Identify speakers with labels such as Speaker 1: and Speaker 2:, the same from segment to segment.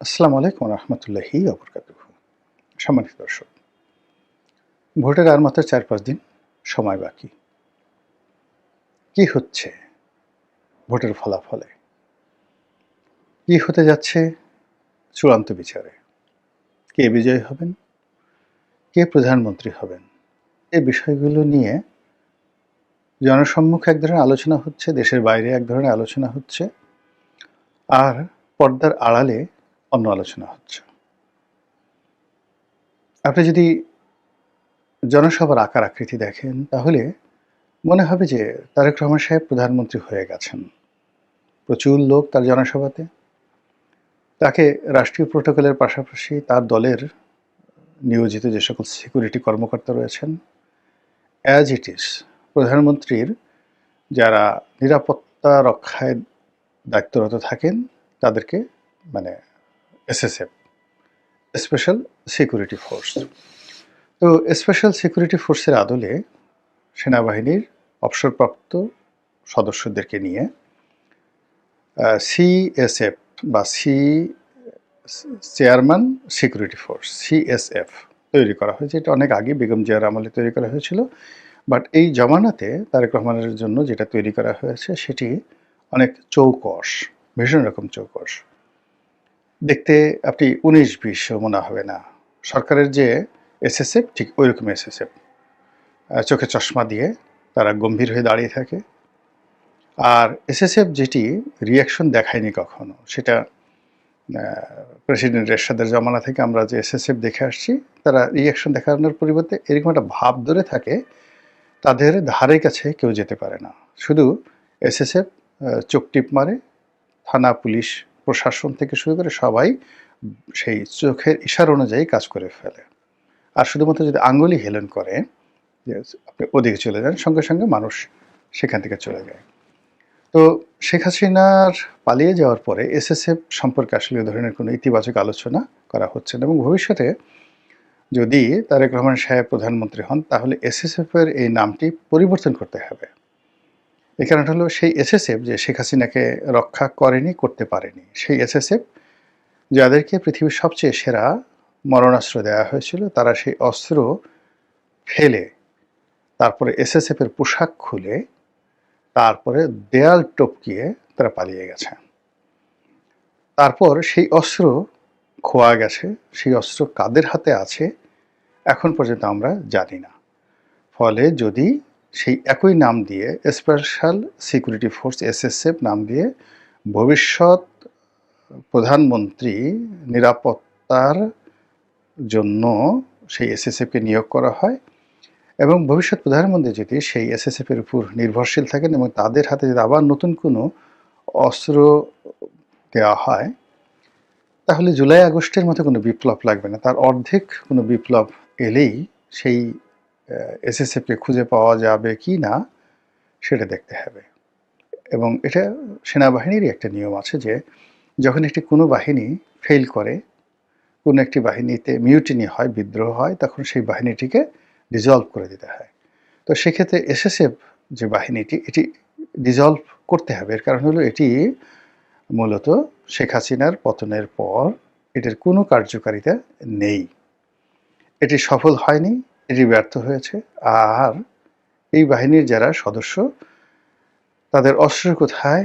Speaker 1: আসসালামু আলাইকুম রহমতুল্লাহি অবরকাত সম্মানিত দর্শক, ভোটের আর মাত্র চার পাঁচ দিন সময় বাকি। কি হচ্ছে ভোটের ফলাফলে? কি হতে যাচ্ছে চূড়ান্ত বিচারে? কে বিজয়ী হবেন? কে প্রধানমন্ত্রী হবেন? এই বিষয়গুলো নিয়ে জনসম্মুখে এক ধরনের আলোচনা হচ্ছে, দেশের বাইরে এক ধরনের আলোচনা হচ্ছে, আর পর্দার আড়ালে অন্য আলোচনা হচ্ছে। আপনি যদি জনসভার আকার আকৃতি দেখেন, তাহলে মনে হবে যে তারেক রহমান সাহেব প্রধানমন্ত্রী হয়ে গেছেন। প্রচুর লোক তার জনসভাতে। তাকে রাষ্ট্রীয় প্রোটোকলের পাশাপাশি তার দলের নিয়োজিত যে সকল সিকিউরিটি কর্মকর্তা রয়েছেন অ্যাজ ইট ইজ প্রধানমন্ত্রীর যারা নিরাপত্তা রক্ষায় দায়িত্বরত থাকেন, তাদেরকে মানে এসএসএফ স্পেশাল সিকিউরিটি ফোর্স তো স্পেশাল সিকিউরিটি ফোর্সের আদলে সেনাবাহিনীর অবসরপ্রাপ্ত সদস্যদেরকে নিয়ে সিএসএফ বা C chairman security force CSF তৈরি করা হয়েছে। এটা অনেক আগে বেগম জিয়ার আমলে তৈরি করা হয়েছিল। বাট এই জমানাতে তারেক রহমানের জন্য যেটা তৈরি করা হয়েছে, সেটি অনেক চৌকস, ভীষণ রকম চৌকস। দেখতে আপনি উনিশ বিশ মনে হবে না। সরকারের যে এসএসএফ, ঠিক ওই রকম এসএসএফ চোখে চশমা দিয়ে তারা গম্ভীর হয়ে দাঁড়িয়ে থাকে। আর এসএসএফ যেটি রিয়াকশন দেখায়নি কখনো। সেটা প্রেসিডেন্ট এরশাদের জমানা থেকে আমরা যে এসএসএফ দেখে আসছি, তারা রিয়াকশন দেখানোর পরিবর্তে এরকম একটা ভাব ধরে থাকে, তাদের ধারে কাছে কেউ যেতে পারে না। শুধু এসএসএফ চোখ টিপ মারে, থানা, পুলিশ প্রশাসন থেকে শুরু করে সবাই সেই চোখের ইশার অনুযায়ী কাজ করে ফেলে। আর শুধুমাত্র যদি আঙ্গুলি হেলন করে, যে আপনি ওদিকে চলে যান, সঙ্গে সঙ্গে মানুষ সেখান থেকে চলে যায়। তো শেখ হাসিনার পালিয়ে যাওয়ার পরে এসএসএফ সম্পর্কে আসলে ধরনের কোনো ইতিবাচক আলোচনা করা হচ্ছে না এবং ভবিষ্যতে যদি তারেক রহমান সাহেব প্রধানমন্ত্রী হন, তাহলে এসএসএফ এর এই নামটি পরিবর্তন করতে হবে। এই কারণটা হলো সেই এসএসএফ যে শেখ হাসিনাকে রক্ষা করেনি, করতে পারেনি। সেই এসএসএফ যাদেরকে পৃথিবীর সবচেয়ে সেরা মরণাস্ত্র দেওয়া হয়েছিল, তারা সেই অস্ত্র ফেলে, তারপরে এসএসএফ এর পোশাক খুলে, তারপরে দেয়াল টপকিয়ে তারা পালিয়ে গেছে। তারপর সেই অস্ত্র খোয়া গেছে, সেই অস্ত্র কাদের হাতে আছে, এখন পর্যন্ত আমরা জানি না। ফলে যদি সেই একই নাম দিয়ে স্পেশাল সিকিউরিটি ফোর্স এসএসএফ নাম দিয়ে ভবিষ্যৎ প্রধানমন্ত্রী নিরাপত্তার জন্য সেই এসএসএফকে নিয়োগ করা হয় এবং ভবিষ্যৎ প্রধানমন্ত্রী যদি সেই এসএসএফের উপর নির্ভরশীল থাকেন এবং তাদের হাতে যদি আবার নতুন কোনো অস্ত্র দেওয়া হয়, তাহলে জুলাই আগস্টের মতো কোনো বিপ্লব লাগবে না। তার অর্ধেক কোনো বিপ্লব এলেই সেই এসএসএফকে খুঁজে পাওয়া যাবে কি না, সেটা দেখতে হবে। এবং এটা সেনাবাহিনীরই একটা নিয়ম আছে যে, যখন একটি কোনো বাহিনী ফেল করে, কোনো একটি বাহিনীতে মিউটিনি হয়, বিদ্রোহ হয়, তখন সেই বাহিনীটিকে ডিজলভ করে দিতে হয়। তো সেক্ষেত্রে এসএসএফ যে বাহিনীটি, এটি ডিজলভ করতে হবে। এর কারণ হলো এটি মূলত শেখ হাসিনার পতনের পর এটির কোনো কার্যকারিতা নেই। এটি সফল হয়নি এটি ব্যর্থ হয়েছে। আর এই বাহিনীর যারা সদস্য, তাদের অস্ত্র কোথায়,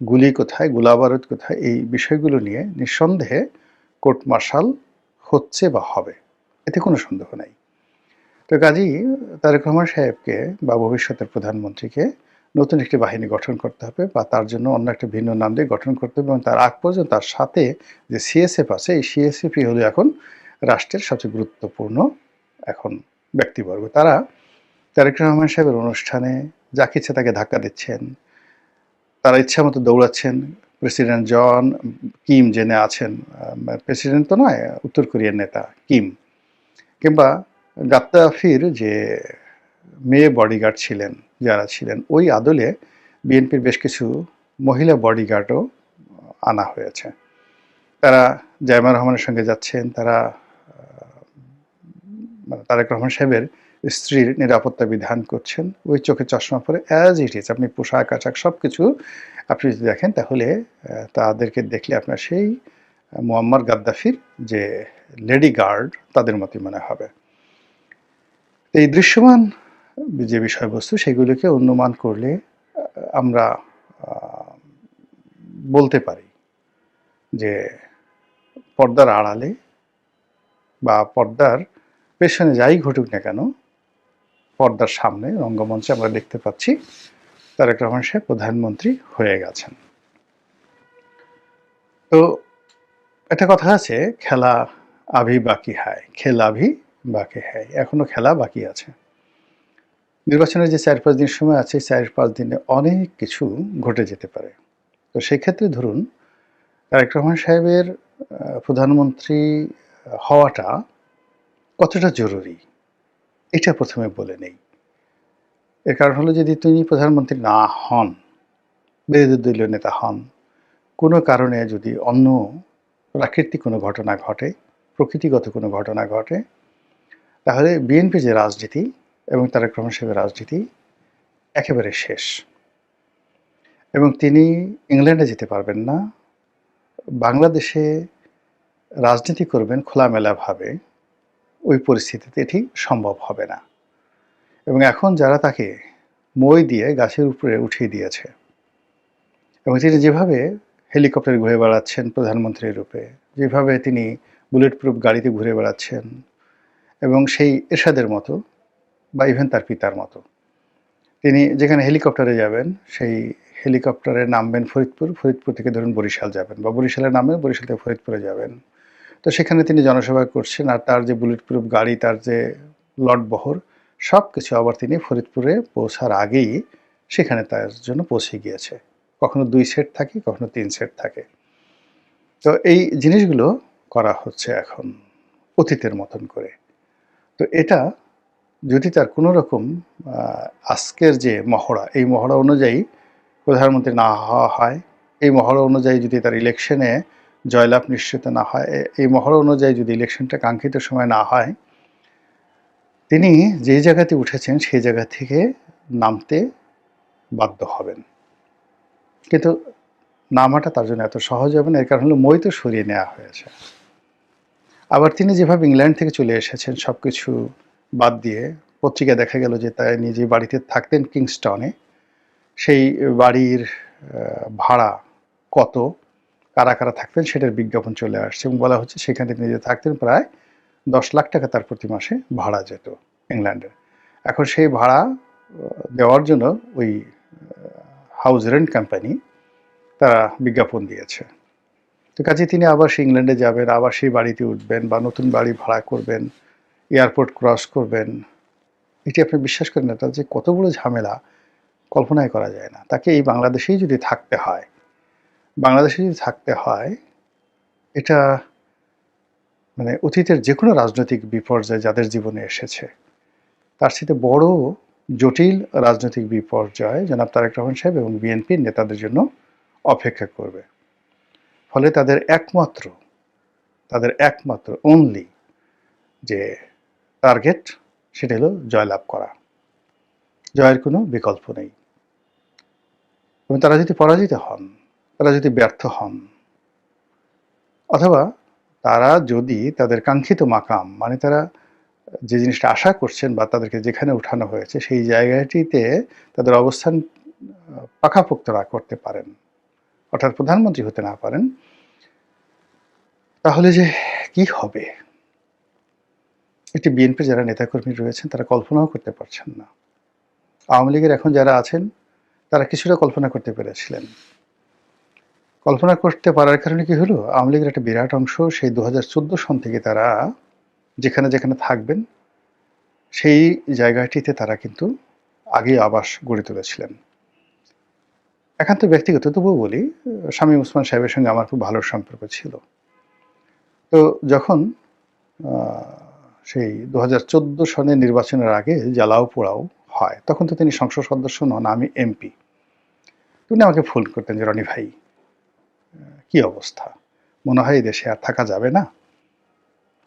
Speaker 1: গুলি কোথায়, গোলাবারুদ কোথায়, এই বিষয়গুলো নিয়ে নিঃসন্দেহে কোর্ট মার্শাল হচ্ছে বা হবে। এতে কোনো সন্দেহ নাই। তো কাজেই তারেক রহমান সাহেবকে বা ভবিষ্যতের প্রধানমন্ত্রীকে নতুন একটি বাহিনী গঠন করতে হবে বা তার জন্য অন্য একটা ভিন্ন নাম দিয়ে গঠন করতে হবে এবং তার আগ পর্যন্ত তার সাথে যে সিএসএফ আছে, এই সিএসএফই হলো এখন রাষ্ট্রের সবচেয়ে গুরুত্বপূর্ণ এখন ব্যক্তিবর্গ। তারা তারেক রহমান সাহেবের অনুষ্ঠানে যা ইচ্ছে তাকে ধাক্কা দিচ্ছেন, তারা ইচ্ছা মতো দৌড়াচ্ছেন। প্রেসিডেন্ট জন কিম জেনে আছেন প্রেসিডেন্ট তো নয়, উত্তর কোরিয়ার নেতা কিম। কিংবা গাত্তাফির যে মেয়ে বডিগার্ড ছিলেন, যারা ছিলেন, ওই আদলে বিএনপির বেশ কিছু মহিলা বডিগার্ডও আনা হয়েছে। তারা জায়মা রহমানের সঙ্গে যাচ্ছেন, তারা তারেক রহমান সাহেবের স্ত্রীর নিরাপত্তা বিধান করছেন। ওই চোখে চশমা পরে অ্যাজ ইট ইজ আপনি পোশাক, আশাক সব কিছু আপনি যদি দেখেন তাহলে তাদেরকে দেখলে আপনার সেই মুয়াম্মার গাদ্দাফির যে লেডি গার্ড তাদের মতোই মনে হবে। এই দৃশ্যমান যে বিষয়বস্তু সেগুলোকে অনুমান করলে আমরা বলতে পারি যে পর্দার আড়ালে বা পর্দার পেছনে যাই ঘটুক না কেন, পর্দার সামনে রঙ্গমঞ্চে আমরা দেখতে পাচ্ছি তারেক রহমান সাহেব প্রধানমন্ত্রী হয়ে গেছেন। তো একটা কথা আছে, খেলা আভি বাকি হায়, খেলা আভি বাকি হায়, এখনও খেলা বাকি আছে। নির্বাচনের যে চার পাঁচ দিন সময় আছে, চার পাঁচ দিনে অনেক কিছু ঘটে যেতে পারে। তো সেক্ষেত্রে ধরুন, তারেক রহমান সাহেবের প্রধানমন্ত্রী হওয়াটা কতটা জরুরি। এটা প্রথমে বলে নেই। এর কারণ হলো যদি তিনি প্রধানমন্ত্রী না হন বিরোধী দলীয় নেতা হন, কোনো কারণে যদি অন্য প্রাকৃতিক কোনো ঘটনা ঘটে, প্রকৃতিগত কোনো ঘটনা ঘটে, তাহলে বিএনপি যে রাজনীতি এবং তার সাহেবের রাজনীতি একেবারে শেষ। এবং তিনি ইংল্যান্ডে যেতে পারবেন না। বাংলাদেশে রাজনীতি করবেন খোলামেলাভাবে। ওই পরিস্থিতিতে এটি সম্ভব হবে না। এবং এখন যারা তাকে মই দিয়ে গাছের উপরে উঠিয়ে দিয়েছে এবং তিনি যেভাবে হেলিকপ্টার ঘুরে বেড়াচ্ছেন প্রধানমন্ত্রীর রূপে, যেভাবে তিনি বুলেট প্রুফ গাড়িতে ঘুরে বেড়াচ্ছেন এবং সেই এরশাদের মতো বা ইভেন তার পিতার মতো। তিনি যেখানে হেলিকপ্টারে যাবেন, সেই হেলিকপ্টারে নামবেন ফরিদপুর ফরিদপুর থেকে ধরুন বরিশাল যাবেন বা বরিশালে নামবেন বরিশাল থেকে ফরিদপুরে যাবেন। তো সেখানে তিনি জনসভা করছেন আর তার যে বুলেট প্রুফ গাড়ি, তার যে লটবহর সব কিছু আবার তিনি ফরিদপুরে পৌঁছার আগেই সেখানে তার জন্য পৌঁছে গিয়েছে। কখনো দুই সেট থাকে, কখনো তিন সেট থাকে। তো এই জিনিসগুলো করা হচ্ছে এখন অতীতের মতন করে। তো এটা যদি তার কোনো রকম আজকের যে মহড়া, এই মহড়া অনুযায়ী প্রধানমন্ত্রী না হওয়া হয়, এই মহড়া অনুযায়ী যদি তার ইলেকশনে জয়লাভ নিশ্চিত না হয়। এই মহড়া অনুযায়ী যদি ইলেকশনটা কাঙ্ক্ষিত সময় না হয়, তিনি যেই জায়গাতে উঠেছেন সেই জায়গা থেকে নামতে বাধ্য হবেন। কিন্তু নামাটা তার জন্য এত সহজ হবে না, এর কারণ হলো মই তো সরিয়ে নেওয়া হয়েছে। আবার তিনি যেভাবে ইংল্যান্ড থেকে চলে এসেছেন সব কিছু বাদ দিয়ে পত্রিকা দেখা গেল যে তাই নিজে বাড়িতে থাকতেন কিংস্টনে, সেই বাড়ির ভাড়া কত? কারা কারা থাকতেন সেটার বিজ্ঞাপন চলে আসছে এবং বলা হচ্ছে সেখানে তিনি যে থাকতেন প্রায় দশ লাখ টাকা তার প্রতি মাসে ভাড়া যেত ইংল্যান্ডের এখন সেই ভাড়া দেওয়ার জন্য ওই হাউস রেন্ট কোম্পানি তারা বিজ্ঞাপন দিয়েছে। তো কাজে তিনি আবার সেই ইংল্যান্ডে যাবেন, আবার সেই বাড়িতে উঠবেন বা নতুন বাড়ি ভাড়া করবেন, এয়ারপোর্ট ক্রস করবেন। এটি আপনি বিশ্বাস করেন এটা যে কত বড় ঝামেলা কল্পনাই করা যায় না। তাকে এই বাংলাদেশেই যদি থাকতে হয় বাংলাদেশে যদি থাকতে হয়, এটা মানে অতীতের যে কোনো রাজনৈতিক বিপর্যয় যাদের জীবনে এসেছে, তার সাথে বড় জটিল রাজনৈতিক বিপর্যয় জনাব তারেক রহমান সাহেব এবং বিএনপির নেতাদের জন্য অপেক্ষা করবে। ফলে তাদের একমাত্র তাদের একমাত্র অনলি যে টার্গেট সেটা হলো জয়লাভ করা। জয়ের কোনো বিকল্প নেই। এবং তারা যদি পরাজিত হন তারা যদি ব্যর্থ হন, অথবা তারা যদি তাদের কাঙ্ক্ষিত মাকাম মানে তারা যে জিনিসটা আশা করছেন বা তাদেরকে যেখানে উঠানো হয়েছে, সেই জায়গাটিতে তাদের অবস্থান পাকাপোক্ত না করতে পারেন, অর্থাৎ প্রধানমন্ত্রী হতে না পারেন, তাহলে যে কি হবে? একটি বিএনপির যারা নেতাকর্মী রয়েছেন, তারা কল্পনাও করতে পারছেন না। আওয়ামী লীগের এখন যারা আছেন, তারা কিছুটা কল্পনা করতে পেরেছিলেন। কল্পনা করতে পারার কারণে কি হলো? আওয়ামী লীগের একটা বিরাট অংশ সেই দু হাজার চোদ্দ সন থেকে তারা যেখানে যেখানে থাকবেন, সেই জায়গাটিতে তারা কিন্তু আগেই আবাস গড়ে তুলেছিলেন। একান্ত ব্যক্তিগত তবুও বলি, স্বামী উসমান সাহেবের সঙ্গে আমার খুব ভালো সম্পর্ক ছিল। তো যখন সেই দু হাজার চোদ্দ সনের নির্বাচনের আগে জ্বালাও পোড়াও হয়, তখন তো তিনি সংসদ সদস্য নন, আমি এমপি। তিনি আমাকে ফোন করতেন যে, রনি ভাই কি অবস্থা? মনে হয় দেশে আর থাকা যাবে না।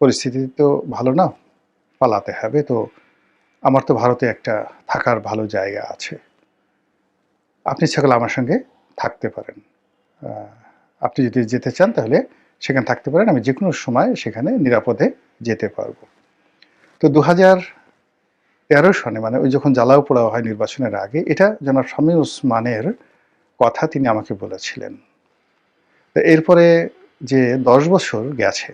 Speaker 1: পরিস্থিতি তো ভালো না, পালাতে হবে তো। আমার তো ভারতে একটা থাকার ভালো জায়গা আছে। আপনি সকলে আমার সঙ্গে থাকতে পারেন। আপনি যদি যেতে চান তাহলে সেখানে থাকতে পারেন। আমি যে কোনো সময় সেখানে নিরাপদে যেতে পারব। তো দু হাজার তেরো সনে মানে ওই যখন জ্বালাও পোড়াও হয় নির্বাচনের আগে, এটা জনাব শামী ওসমানের কথা তিনি আমাকে বলেছিলেন। এরপরে যে দশ বছর গেছে,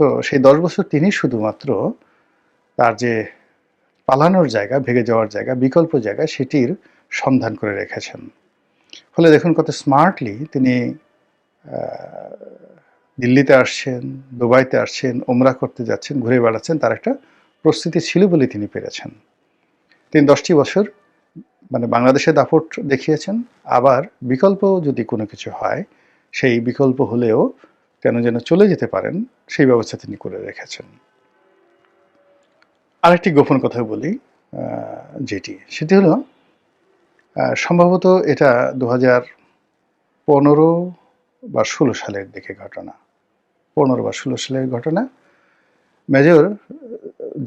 Speaker 1: তো সেই দশ বছর তিনি শুধুমাত্র তার যে পালানোর জায়গা, ভেগে যাওয়ার জায়গা, বিকল্প জায়গা সেটির সন্ধান করে রেখেছেন। ফলে দেখুন কত স্মার্টলি তিনি দিল্লিতে আসছেন, দুবাইতে আসছেন ওমরা করতে যাচ্ছেন, ঘুরে বেড়াচ্ছেন, তার একটা প্রস্তুতি ছিল বলে তিনি পেরেছেন। তিনি দশটি বছর মানে বাংলাদেশে দাপট দেখিয়েছেন। আবার বিকল্প যদি কোনো কিছু হয়, সেই বিকল্প হলেও কেন যেন চলে যেতে পারেন, সেই ব্যবস্থা তিনি করে রেখেছেন। আরেকটি গোপন কথা বলি যেটি, সেটি হলো সম্ভবত এটা দু হাজার পনেরো বা ষোলো সালের দিকে ঘটনা। পনেরো বা ষোলো সালের ঘটনা। মেজর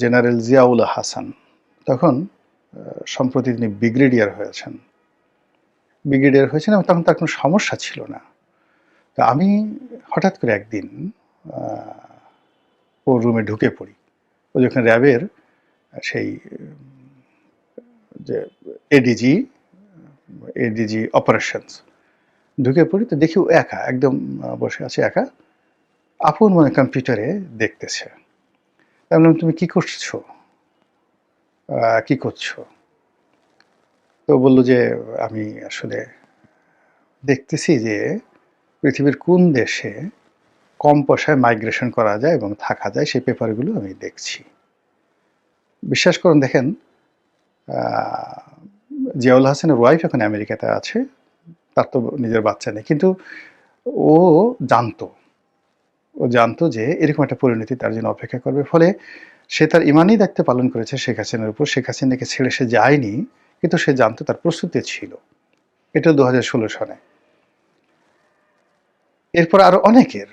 Speaker 1: জেনারেল জিয়াউল হাসান তখন সম্প্রতি তিনি ব্রিগেডিয়ার হয়েছেন। ব্রিগেডিয়ার হয়েছেন এবং তখন তার কোনো সমস্যা ছিল না। তা আমি হঠাৎ করে একদিন ওর রুমে ঢুকে পড়ি। ও যখন র্যাবের সেই, যে এডিজি এডিজি অপারেশনস ঢুকে পড়ি তো দেখি ও একা, একদম বসে আছে একা। আপন মনে কম্পিউটারে দেখতেছে। আমি তুমি কি করছ? কি করছ? তো বলল যে, আমি আসলে দেখতেছি যে, পৃথিবীর কোন দেশে কম পয়সায় মাইগ্রেশন করা যায় এবং থাকা যায়, সেই পেপারগুলো আমি দেখছি। বিশ্বাস করুন, দেখেন জিয়াউল হাসানের ওয়াইফ এখন আমেরিকাতে আছে, তার তো নিজের বাচ্চা নেই, কিন্তু ও জানতো। ও জানতো যে, এরকম একটা পরিণতি তার জন্য অপেক্ষা করবে। ফলে সে তার ইমানই দায়িত্ব পালন করেছে শেখ হাসিনার উপর। শেখ হাসিনাকে ছেড়ে সে যায়নি, কিন্তু সে জানতো তার প্রস্তুতি ছিল। এটা দু হাজার ষোলো সনে এরপর আরও অনেকের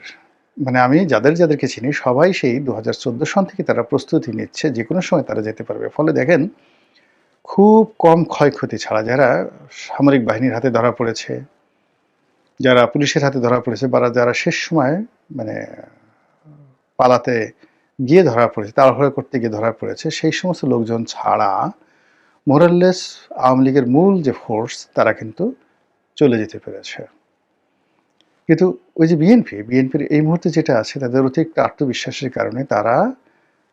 Speaker 1: মানে আমি যাদের যাদেরকে চিনি, সবাই সেই দু হাজার চোদ্দ সন থেকে তারা প্রস্তুতি নিচ্ছে, যে কোনো সময় তারা যেতে পারবে। ফলে দেখেন, খুব কম ক্ষয়ক্ষতি ছাড়া যারা সামরিক বাহিনীর হাতে ধরা পড়েছে, যারা পুলিশের হাতে ধরা পড়েছে, বা যারা শেষ সময় মানে পালাতে গিয়ে ধরা পড়েছে, তাড়াহুড়ো করতে গিয়ে ধরা পড়েছে, সেই সমস্ত লোকজন ছাড়া মোরাললেস আওয়ামী লীগের মূল যে ফোর্স তারা কিন্তু চলে যেতে পেরেছে। কিন্তু ওই যে বিএনপি বিএনপির এই মুহূর্তে যেটা আছে, তাদের অতিরিক্ত আত্মবিশ্বাসের কারণে তারা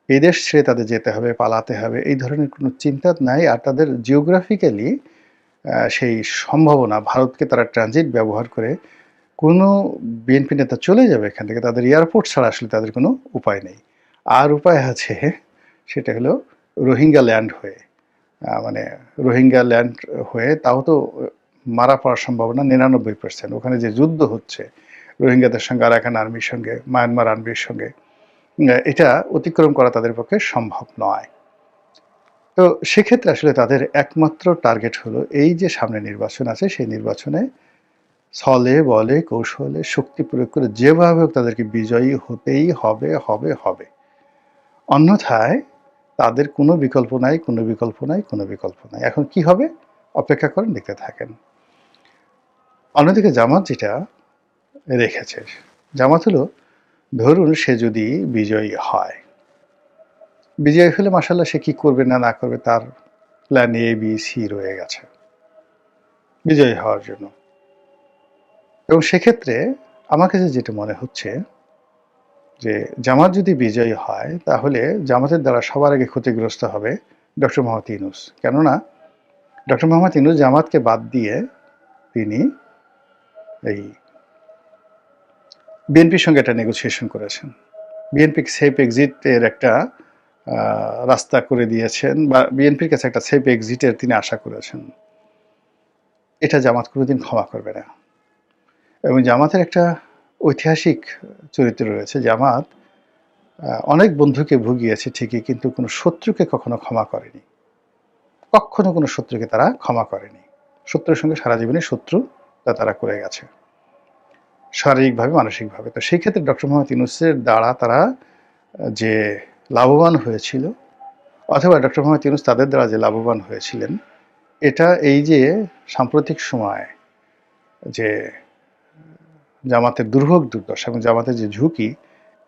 Speaker 1: এই দেশ ছেড়ে তাদের যেতে হবে, পালাতে হবে, এই ধরনের কোনো চিন্তা নাই, আর তাদের জিওগ্রাফিক্যালি সেই সম্ভাবনা, ভারতকে তারা ট্রানজিট ব্যবহার করে কোনো বিএনপি নেতা চলে যাবে এখান থেকে, তাদের এয়ারপোর্ট ছাড়া আসলে তাদের কোনো উপায় নেই। আর উপায় আছে, সেটা হলো রোহিঙ্গা ল্যান্ড হয়ে মানে রোহিঙ্গা ল্যান্ড হয়ে তাও তো মারা পড়ার সম্ভাবনা নিরানব্বই পার্সেন্ট ওখানে যে যুদ্ধ হচ্ছে, রোহিঙ্গাদের সঙ্গে, আরাকান আর্মির সঙ্গে মায়ানমার আর্মির সঙ্গে এটা অতিক্রম করা তাদের পক্ষে সম্ভব নয়। তো সেক্ষেত্রে আসলে তাদের একমাত্র টার্গেট হলো এই যে সামনে নির্বাচন আছে, সেই নির্বাচনে ছলে বলে, কৌশলে শক্তি প্রয়োগ করে যেভাবে হোক তাদেরকে বিজয়ী হতেই হবে হবে হবে। অন্যথায় তাদের কোনো বিকল্প নাই, কোনো বিকল্প নাই, কোনো বিকল্প নাই। এখন কি হবে? অপেক্ষা করেন, দেখতে থাকেন। অন্যদিকে জামাত যেটা রেখেছে, জামাত হলো, ধরুন সে যদি বিজয়ী হয়। বিজয়ী হলে মাসাল্লাহ সে কি করবে না না করবে, তার প্ল্যান এ বি সি রয়ে গেছে। বিজয়ী হওয়ার জন্য। এবং সেক্ষেত্রে আমার কাছে যেটা মনে হচ্ছে যে জামাত যদি বিজয়ী হয়, তাহলে জামাতের দ্বারা সবার আগে ক্ষতিগ্রস্ত হবে ডক্টর মোহাম্মদ ইউনুস। কেননা ডক্টর মোহাম্মদ ইউনুস জামাতকে বাদ দিয়ে তিনি এই বিএনপির সঙ্গে একটা নেগোসিয়েশন করেছেন। বিএনপি সেফ এক্সিটের একটা রাস্তা করে দিয়েছেন বা বিএনপির কাছে একটা সেফ এক্সিটের তিনি আশা করেছেন। এটা জামাত কোনোদিন ক্ষমা করবে না। এবং জামাতের একটা ঐতিহাসিক চরিত্র রয়েছে জামাত অনেক বন্ধুকে ভুগিয়েছে ঠিকই, কিন্তু কোনো শত্রুকে কখনো ক্ষমা করেনি। কখনো কোনো শত্রুকে তারা ক্ষমা করেনি। শত্রুর সঙ্গে সারা জীবনে শত্রু তা তারা করে গেছে। শারীরিকভাবে, মানসিকভাবে। তো সেই ক্ষেত্রে ডক্টর মোহাম্মদ ইউনুসের দ্বারা তারা যে লাভবান হয়েছিল, অথবা ডক্টর মোহাম্মদ ইউনুস তাদের দ্বারা যে লাভবান হয়েছিলেন, এটা এই যে সাম্প্রতিক সময় যে জামাতের দুর্ভোগ দুর্দশা এবং জামাতের যে ঝুঁকি,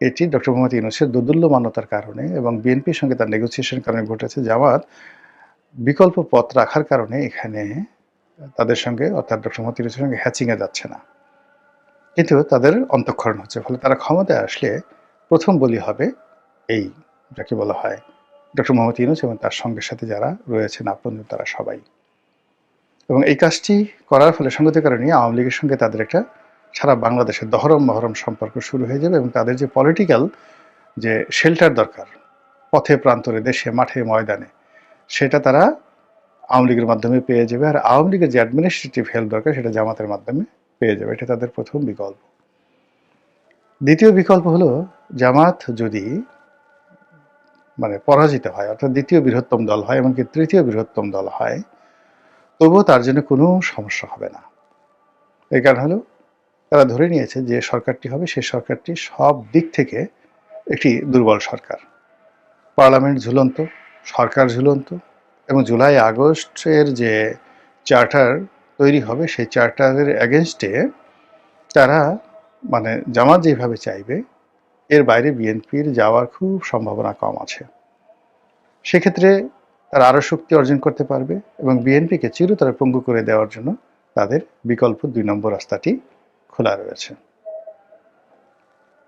Speaker 1: এটি ডক্টর মোহাম্মদ ইউনুসের দোদুল্য মান্যতার কারণে এবং বিএনপির সঙ্গে তার নেগোসিয়েশন কারণে ঘটেছে জামাত বিকল্প পথ রাখার কারণে এখানে তাদের সঙ্গে, অর্থাৎ ডক্টর মোহাম্মদ ইউনুসের সঙ্গে হ্যাচিংয়ে যাচ্ছে না। কিন্তু তাদের অন্তঃক্ষরণ হচ্ছে, ফলে তারা ক্ষমতায় আসলে প্রথম বলি হবে এই, যাকে বলা হয় ডক্টর মোহাম্মদ ইউনুস এবং তার সঙ্গে সাথে যারা রয়েছেন আপন তারা সবাই। এবং এই কাজটি করার ফলে সঙ্গতির কারণে আওয়ামী লীগের সঙ্গে তাদের একটা সারা বাংলাদেশের দহরম মহরম সম্পর্ক শুরু হয়ে যাবে এবং তাদের যে পলিটিক্যাল যে শেল্টার দরকার, পথে প্রান্তরে, দেশে, মাঠে, ময়দানে, সেটা তারা আওয়ামী লীগের মাধ্যমে পেয়ে যাবে আর আওয়ামী লীগের যে অ্যাডমিনিস্ট্রেটিভ হেল্প দরকার সেটা জামাতের মাধ্যমে পেয়ে যাবে। এটা তাদের প্রথম বিকল্প। দ্বিতীয় বিকল্প হলো জামাত যদি মানে পরাজিত হয়, অর্থাৎ দ্বিতীয় বৃহত্তম দল হয় এমনকি তৃতীয় বৃহত্তম দল হয়, তবুও তার জন্য কোনো সমস্যা হবে না। এই কারণ হলো তারা ধরে নিয়েছে যে সরকারটি হবে, সেই সরকারটি সব দিক থেকে একটি দুর্বল সরকার। পার্লামেন্ট ঝুলন্ত, সরকার ঝুলন্ত এবং জুলাই আগস্টের যে চার্টার তৈরি হবে, সেই চার্টারের অ্যাগেনস্টে তারা মানে জামাত যেভাবে চাইবে, এর বাইরে বিএনপির যাওয়ার খুব সম্ভাবনা কম আছে। সেক্ষেত্রে তারা আরও শক্তি অর্জন করতে পারবে এবং বিএনপিকে চিরতরে পঙ্গু করে দেওয়ার জন্য তাদের বিকল্প দুই নম্বর রাস্তাটি খোলা রয়েছে।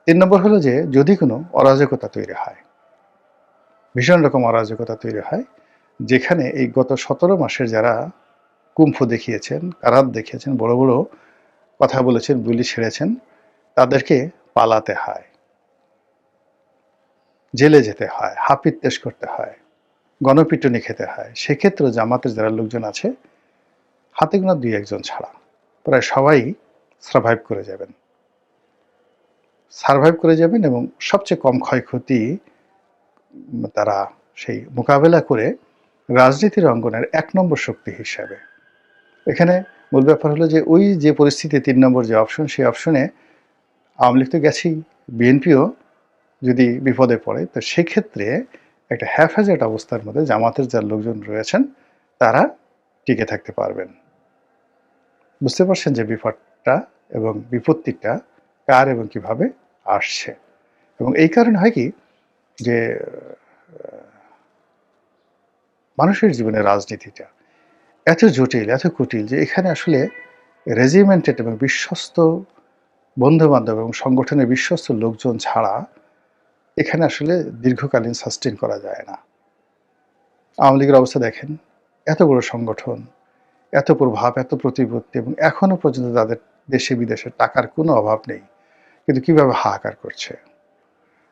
Speaker 1: তিন নম্বর হলো যে, যদি কোনো অরাজকতা তৈরি হয়, ভীষণ রকম অরাজকতা তৈরি হয়, যেখানে এই গত সতেরো মাসের যারা কুম্ফ দেখিয়েছেন, কারাত দেখিয়েছেন, বড় বড় কথা বলেছেন, বুলি ছেড়েছেন, তাদেরকে পালাতে হয়, জেলে যেতে হয় হাপিত্তেশ করতে হয়, গণপিটুনি খেতে হয়। সেক্ষেত্রে জামাতের যারা লোকজন আছে, হাতে গোনা দুই একজন ছাড়া। প্রায় সবাই সার্ভাইভ করে যাবেন। সার্ভাইভ করে যাবেন এবং সবচেয়ে কম ক্ষয়ক্ষতি তারা সেই মোকাবেলা করে রাজনীতির অঙ্গনের এক নম্বর শক্তি হিসাবে। এখানে মূল ব্যাপার হলো যে ওই যে পরিস্থিতি তিন নম্বর যে অপশন সেই অপশনে আওয়ামী লীগ তো গেছেই, বিএনপিও যদি বিপদে পড়ে, তো সেক্ষেত্রে একটা হ্যাফাজেট অবস্থার মধ্যে জামাতের যার লোকজন রয়েছেন, তারা টিকে থাকতে পারবেন। বুঝতে পারছেন যে বিপদটা এবং বিপত্তিটা কার এবং কীভাবে আসছে? এবং এই কারণে হয় কি যে, মানুষের জীবনে রাজনীতিটা এত জটিল, এত কুটিল যে এখানে আসলে রেজিমেন্টেড এবং বিশ্বস্ত বন্ধু বান্ধব এবং সংগঠনের বিশ্বস্ত লোকজন ছাড়া এখানে আসলে দীর্ঘকালীন সাস্টেন করা যায় না। আওয়ামী লীগের অবস্থা দেখেন, এত বড় সংগঠন, এত প্রভাব, এত প্রতিপত্তি এবং এখনও পর্যন্ত তাদের দেশে বিদেশে টাকার কোনো অভাব নেই। কিন্তু কীভাবে হাহাকার করছে?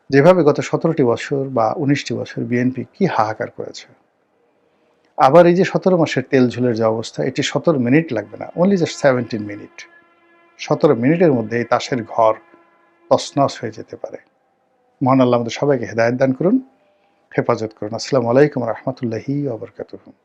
Speaker 1: যেভাবে গত সতেরোটি বছর বা উনিশটি বছর বিএনপি কি হাহাকার করেছে? আবার এই যে সতেরো মাসের তেল ঝুলের যে অবস্থা, এটি সতেরো মিনিট লাগবে না অনলি জাস্ট সেভেন্টিন মিনিট সতেরো মিনিটের মধ্যে এই তাসের ঘর তসনস হয়ে যেতে পারে। মহান আল্লাহ আমাদের সবাইকে হেদায়ত দান করুন, হেফাজত করুন। আসসালামু আলাইকুম রহমতুল্লাহি আবরকাতুহ